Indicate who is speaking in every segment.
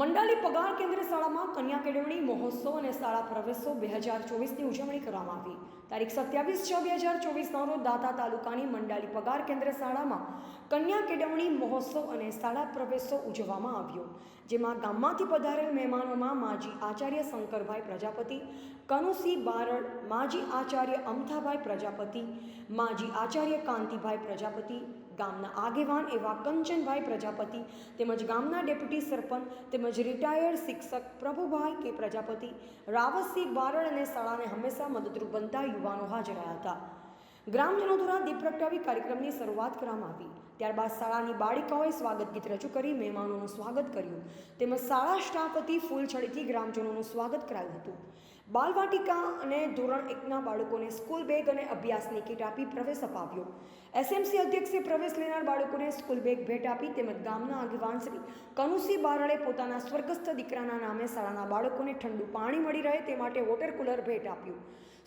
Speaker 1: મંડાલી પગાર કેન્દ્ર શાળામાં કન્યા કેળવણી, મહોત્સવ અને શાળા પ્રવેશો બે હજાર ચોવીસની ઉજવણી કરવામાં આવી. તારીખ સત્યાવીસ છ બે હજાર ચોવીસના રોજ દાતા તાલુકાની મંડાલી પગાર કેન્દ્ર શાળામાં કન્યા કેળવણી, મહોત્સવ અને શાળા પ્રવેશો ઉજવવામાં આવ્યો. જેમાં ગામમાંથી પધારેલ મહેમાનોમાં માજી આચાર્ય શંકરભાઈ પ્રજાપતિ કનુસિંહ બારડ, માજી આચાર્ય અમથાભાઈ પ્રજાપતિ, માજી આચાર્ય કાંતિભાઈ પ્રજાપતિ, ગામના આગેવાન એવા કંચનભાઈ પ્રજાપતિ, તેમજ ગામના ડેપ્યુટી સરપંચ તેમજ રિટાયર્ડ શિક્ષક પ્રભુભાઈ કે પ્રજાપતિ રાવતસિંહ બારડ અને શાળાને હંમેશા મદદરૂપ બનતા યુવાનો હાજર રહ્યા હતા. ગ્રામજનો દ્વારા દીપ પ્રગટાવી કાર્યક્રમની શરૂઆત કરવામાં આવી. ત્યારબાદ શાળાની બાળિકાઓએ સ્વાગત ગીત રજૂ કરી મહેમાનોનું સ્વાગત કર્યું. તેમજ શાળા સ્ટાફ વતી ફૂલછડીથી ગ્રામજનોનું સ્વાગત કરાયું હતું. બાલવાટિકા અને ધોરણ એકના બાળકોને સ્કૂલ બેગ અને અભ્યાસની કીટ આપી પ્રવેશ અપાવ્યો. એસએમસી અધ્યક્ષે પ્રવેશ લેનાર બાળકોને સ્કૂલ બેગ ભેટ આપી તેમજ ગામના આગેવાન શ્રી કનુસિંહ બારડે પોતાના સ્વર્ગસ્થ દીકરાના નામે શાળાના બાળકોને ઠંડુ પાણી મળી રહે તે માટે વોટર કુલર ભેટ આપ્યું.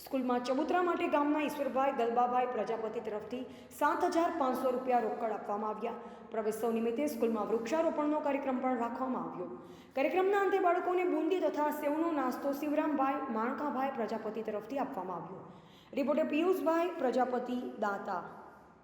Speaker 1: સ્કૂલમાં ચબૂતરા માટે ગામના ઈશ્વરભાઈ ગલબાભાઈ પ્રજાપતિ તરફથી સાત હજાર પાંચસો રૂપિયા રોકડ આપવામાં આવ્યા. પ્રવેશોત્સવ નિમિત્તે સ્કૂલમાં વૃક્ષારોપણનો કાર્યક્રમ પણ રાખવામાં આવ્યો. કાર્યક્રમના અંતે બાળકોને બુંદી તથા સેવનો નાસ્તો શિવરામભાઈ માણકાભાઈ પ્રજાપતિ તરફથી આપવામાં આવ્યો. રિપોર્ટર પિયુષભાઈ પ્રજાપતિ દાતા.